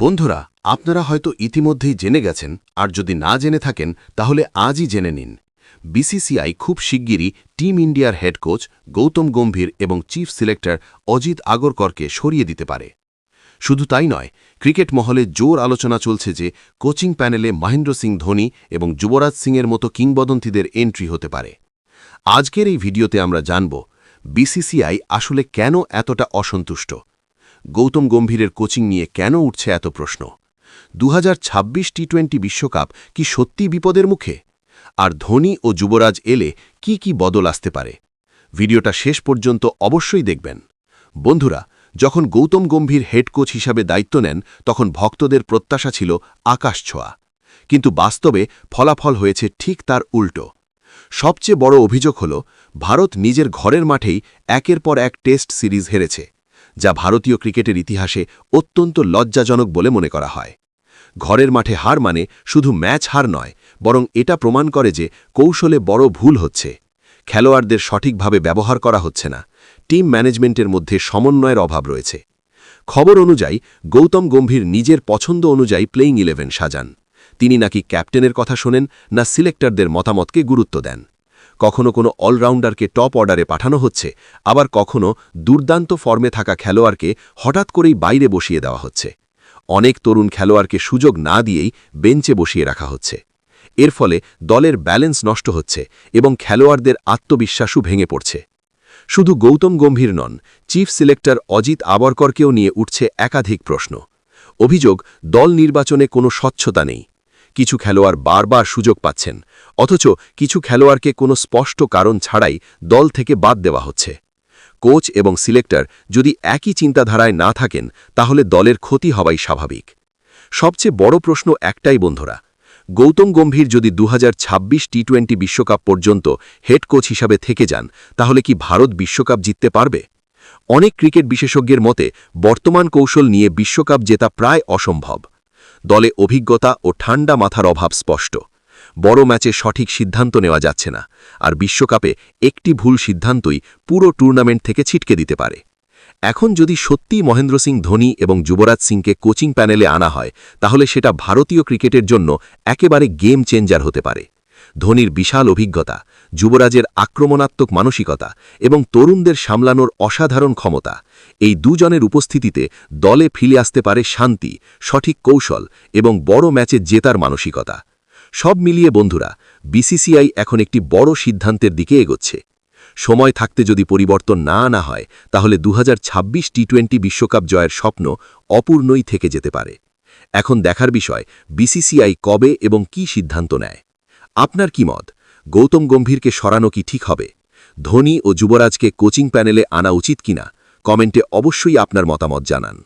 বন্ধুরা, আপনারা হয়তো ইতিমধ্যেই জেনে গেছেন, আর যদি না জেনে থাকেন, তাহলে আজই জেনে নিন। বিসিসিআই খুব শিগগিরই টিম ইন্ডিয়ার হেড কোচ গৌতম গম্ভীর এবং চিফ সিলেক্টর অজিত আগরকরকে সরিয়ে দিতে পারে। শুধু তাই নয়, ক্রিকেট মহলে জোর আলোচনা চলছে যে কোচিং প্যানেলে মহেন্দ্র সিং ধোনি এবং যুবরাজ সিংয়ের মতো কিংবদন্তিদের এন্ট্রি হতে পারে। আজকের এই ভিডিওতে আমরা জানব, বিসিসিআই আসলে কেন এতটা অসন্তুষ্ট? গৌতম গম্ভীরের কোচিং নিয়ে কেন উঠছে এত প্রশ্ন? দু টি টোয়েন্টি বিশ্বকাপ কি সত্যি বিপদের মুখে? আর ধোনি ও যুবরাজ এলে কি কি বদল আসতে পারে? ভিডিওটা শেষ পর্যন্ত অবশ্যই দেখবেন। বন্ধুরা, যখন গৌতম গম্ভীর হেড কোচ হিসাবে দায়িত্ব নেন, তখন ভক্তদের প্রত্যাশা ছিল আকাশ ছোঁয়া। কিন্তু বাস্তবে ফলাফল হয়েছে ঠিক তার উল্টো। সবচেয়ে বড় অভিযোগ হল, ভারত নিজের ঘরের মাঠেই একের পর এক টেস্ট সিরিজ হেরেছে। যা ভারতীয় ক্রিকেটের ইতিহাসে অত্যন্ত লজ্জাজনক বলে মনে করা হয়। ঘরের মাঠে হার মানে শুধু ম্যাচ হার নয়, বরং এটা প্রমাণ করে যে কৌশলে বড় ভুল হচ্ছে। খেলোয়াড়দের সঠিকভাবে ব্যবহার করা হচ্ছে না। টিম ম্যানেজমেন্টের মধ্যে সমন্বয়ের অভাব রয়েছে। খবর অনুযায়ী, গৌতম গম্ভীর নিজের পছন্দ অনুযায়ী প্লেইং ইলেভেন সাজান। তিনি নাকি ক্যাপ্টেনের কথা শোনেন, না সিলেক্টরদের মতামতকে গুরুত্ব দেন। কখনো কোনো অলরাউন্ডারকে টপ অর্ডারে পাঠানো হচ্ছে, আবার কখনো দুর্দান্ত ফর্মে থাকা খেলোয়াড়কে হঠাৎ করেই বাইরে বসিয়ে দেওয়া হচ্ছে। অনেক তরুণ খেলোয়াড়কে সুযোগ না দিয়েই বেঞ্চে বসিয়ে রাখা হচ্ছে। এর ফলে দলের ব্যালেন্স নষ্ট হচ্ছে এবং খেলোয়াড়দের আত্মবিশ্বাসও ভেঙে পড়ছে। শুধু গৌতম গম্ভীর নন, চিফ সিলেক্টর অজিত আবরকরকেও নিয়ে উঠছে একাধিক প্রশ্ন। অভিযোগ, দল নির্বাচনে কোনো স্বচ্ছতা নেই। কিছু খেলোয়াড় বারবার সুযোগ পাচ্ছেন, অথচ কিছু খেলোয়াড়কে কোনো স্পষ্ট কারণ ছাড়াই দল থেকে বাদ দেওয়া হচ্ছে। কোচ এবং সিলেক্টর যদি একই চিন্তাধারায় না থাকেন, তাহলে দলের ক্ষতি হওয়াই স্বাভাবিক। সবচেয়ে বড় প্রশ্ন একটাই, বন্ধুরা। গৌতম গম্ভীর যদি দু টি টোয়েন্টি বিশ্বকাপ পর্যন্ত হেড কোচ হিসাবে থেকে যান, তাহলে কি ভারত বিশ্বকাপ জিততে পারবে? অনেক ক্রিকেট বিশেষজ্ঞের মতে, বর্তমান কৌশল নিয়ে বিশ্বকাপ জেতা প্রায় অসম্ভব। দলে অভিজ্ঞতা ও ঠান্ডা মাথার অভাব স্পষ্ট। বড় ম্যাচে সঠিক সিদ্ধান্ত নেওয়া যাচ্ছে না, আর বিশ্বকাপে একটি ভুল সিদ্ধান্তই পুরো টুর্নামেন্ট থেকে ছিটকে দিতে পারে। এখন যদি সত্যি মহেন্দ্র সিং ধোনি এবং যুবরাজ সিংকে কোচিং প্যানেলে আনা হয়, তাহলে সেটা ভারতীয় ক্রিকেটের জন্য একেবারে গেম চেঞ্জার হতে পারে। ধোনির বিশাল অভিজ্ঞতা, যুবরাজের আক্রমণাত্মক মানসিকতা এবং তরুণদের সামলানোর অসাধারণ ক্ষমতা। এই দুজনের উপস্থিতিতে দলে ফিরে আসতে পারে শান্তি, সঠিক কৌশল এবং বড় ম্যাচে জেতার মানসিকতা। সব মিলিয়ে বন্ধুরা, বিসিসিআই এখন একটি বড় সিদ্ধান্তের দিকে এগোচ্ছে। সময় থাকতে যদি পরিবর্তন না আনা হয়, তাহলে দু টি টোয়েন্টি বিশ্বকাপ জয়ের স্বপ্ন অপূর্ণই থেকে যেতে পারে। এখন দেখার বিষয়, বিসিসিআই কবে এবং কি সিদ্ধান্ত নেয়। আপনার কি মত? গৌতম গম্ভীরকে সরানো কি ঠিক হবে? ধোনি ও যুবরাজকে কোচিং প্যানেলে আনা উচিত কিনা? কমেন্টে অবশ্যই আপনার মতামত জানান।